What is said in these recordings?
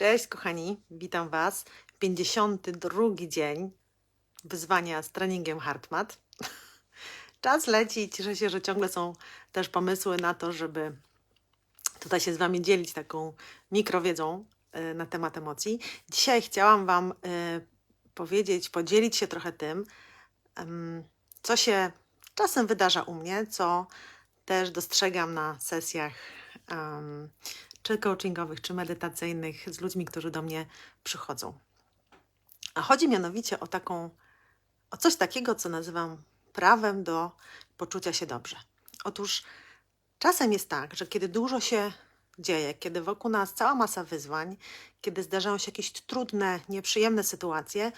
Cześć kochani, witam Was. 52 dzień wyzwania z treningiem Hartmat. Czas leci i cieszę się, że ciągle są też pomysły na to, żeby tutaj się z Wami dzielić taką mikrowiedzą y, na temat emocji. Dzisiaj chciałam Wam y, powiedzieć, podzielić się trochę tym, co się czasem wydarza u mnie, co też dostrzegam na sesjach czy coachingowych, czy medytacyjnych z ludźmi, którzy do mnie przychodzą. A chodzi mianowicie o taką, o coś takiego, co nazywam prawem do poczucia się dobrze. Otóż czasem jest tak, że kiedy dużo się dzieje, kiedy wokół nas cała masa wyzwań, kiedy zdarzają się jakieś trudne, nieprzyjemne sytuacje,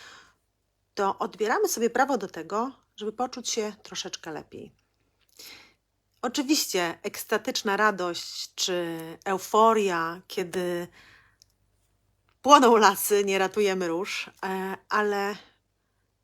to odbieramy sobie prawo do tego, żeby poczuć się troszeczkę lepiej. Oczywiście ekstatyczna radość czy euforia, kiedy płoną lasy, nie ratujemy róż, e, ale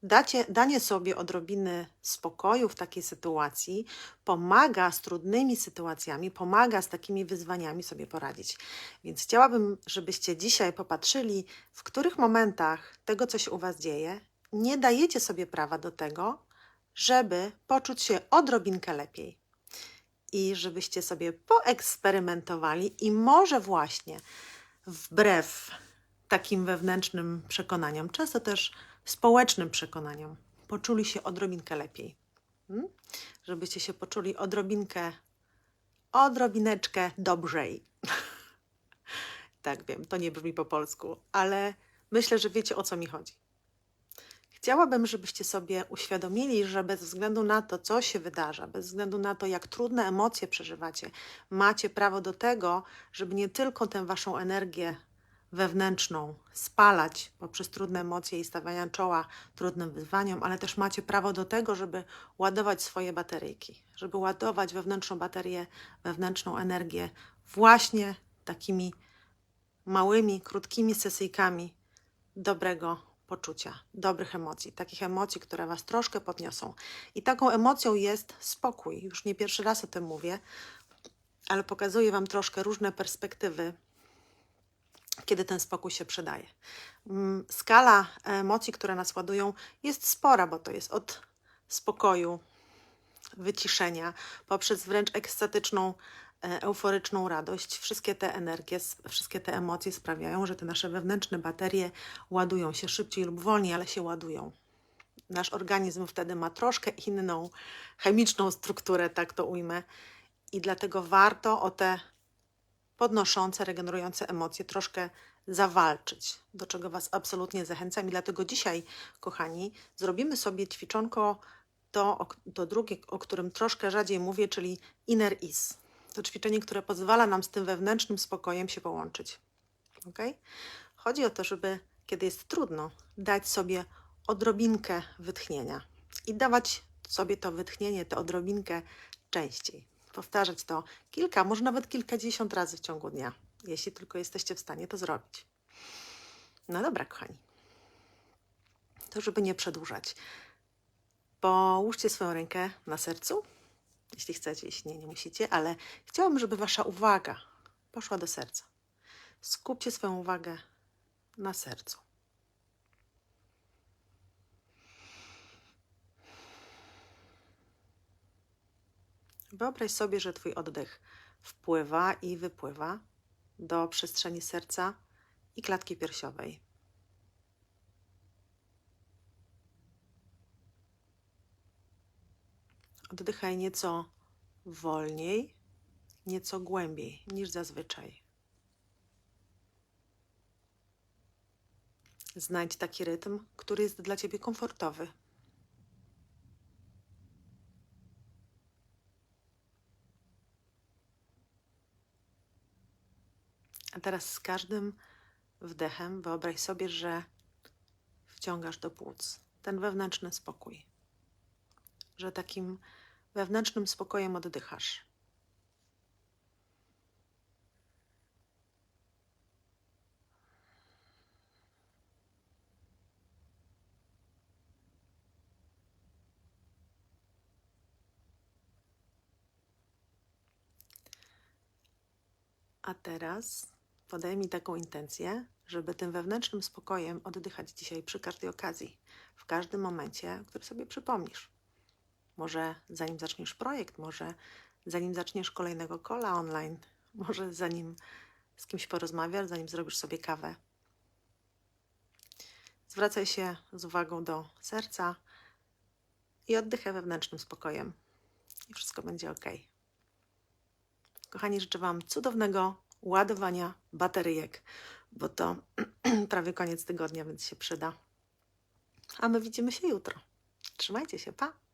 dacie, danie sobie odrobiny spokoju w takiej sytuacji pomaga z trudnymi sytuacjami, pomaga z takimi wyzwaniami sobie poradzić. Więc chciałabym, żebyście dzisiaj popatrzyli, w których momentach tego, co się u Was dzieje, nie dajecie sobie prawa do tego, żeby poczuć się odrobinkę lepiej i żebyście sobie poeksperymentowali i może właśnie wbrew takim wewnętrznym przekonaniom, często też społecznym przekonaniom, poczuli się odrobinkę lepiej. Hmm? Żebyście się poczuli odrobinkę, odrobineczkę dobrzej. tak wiem, to nie brzmi po polsku, ale myślę, że wiecie o co mi chodzi. Chciałabym, żebyście sobie uświadomili, że bez względu na to, co się wydarza, bez względu na to, jak trudne emocje przeżywacie, macie prawo do tego, żeby nie tylko tę waszą energię wewnętrzną spalać poprzez trudne emocje i stawiania czoła trudnym wyzwaniom, ale też macie prawo do tego, żeby ładować swoje bateryjki, żeby ładować wewnętrzną baterię, wewnętrzną energię właśnie takimi małymi, krótkimi sesyjkami dobrego poczucia, dobrych emocji, takich emocji, które Was troszkę podniosą. I taką emocją jest spokój. Już nie pierwszy raz o tym mówię, ale pokazuję Wam troszkę różne perspektywy, kiedy ten spokój się przydaje. Mm, Skala emocji, które nas ładują, jest spora, bo to jest od spokoju, wyciszenia, poprzez wręcz ekstatyczną E, euforyczną radość, wszystkie te energie, wszystkie te emocje sprawiają, że te nasze wewnętrzne baterie ładują się szybciej lub wolniej, ale się ładują. Nasz organizm wtedy ma troszkę inną chemiczną strukturę, tak to ujmę, i dlatego warto o te podnoszące, regenerujące emocje troszkę zawalczyć, do czego Was absolutnie zachęcam. I dlatego dzisiaj, kochani, zrobimy sobie ćwiczonko to, to drugie, o którym troszkę rzadziej mówię, czyli inner is. To ćwiczenie, które pozwala nam z tym wewnętrznym spokojem się połączyć. Ok? Chodzi o to, żeby, kiedy jest trudno, dać sobie odrobinkę wytchnienia i dawać sobie to wytchnienie, tę odrobinkę częściej. Powtarzać to kilka, może nawet kilkadziesiąt razy w ciągu dnia, jeśli tylko jesteście w stanie to zrobić. No dobra, kochani. To, żeby nie przedłużać, połóżcie swoją rękę na sercu jeśli chcecie, jeśli nie, nie musicie, ale chciałabym, żeby Wasza uwaga poszła do serca. Skupcie swoją uwagę na sercu. Wyobraź sobie, że Twój oddech wpływa i wypływa do przestrzeni serca i klatki piersiowej. Oddychaj nieco wolniej, nieco głębiej niż zazwyczaj. Znajdź taki rytm, który jest dla ciebie komfortowy. A teraz z każdym wdechem wyobraź sobie, że wciągasz do płuc ten wewnętrzny spokój że takim wewnętrznym spokojem oddychasz. A teraz podaj mi taką intencję, żeby tym wewnętrznym spokojem oddychać dzisiaj przy każdej okazji, w każdym momencie, który sobie przypomnisz. Może zanim zaczniesz projekt, może zanim zaczniesz kolejnego kola online, może zanim z kimś porozmawiasz, zanim zrobisz sobie kawę. Zwracaj się z uwagą do serca i oddychaj wewnętrznym spokojem. I wszystko będzie ok. Kochani, życzę Wam cudownego ładowania bateryjek, bo to prawie koniec tygodnia, więc się przyda. A my widzimy się jutro. Trzymajcie się, pa!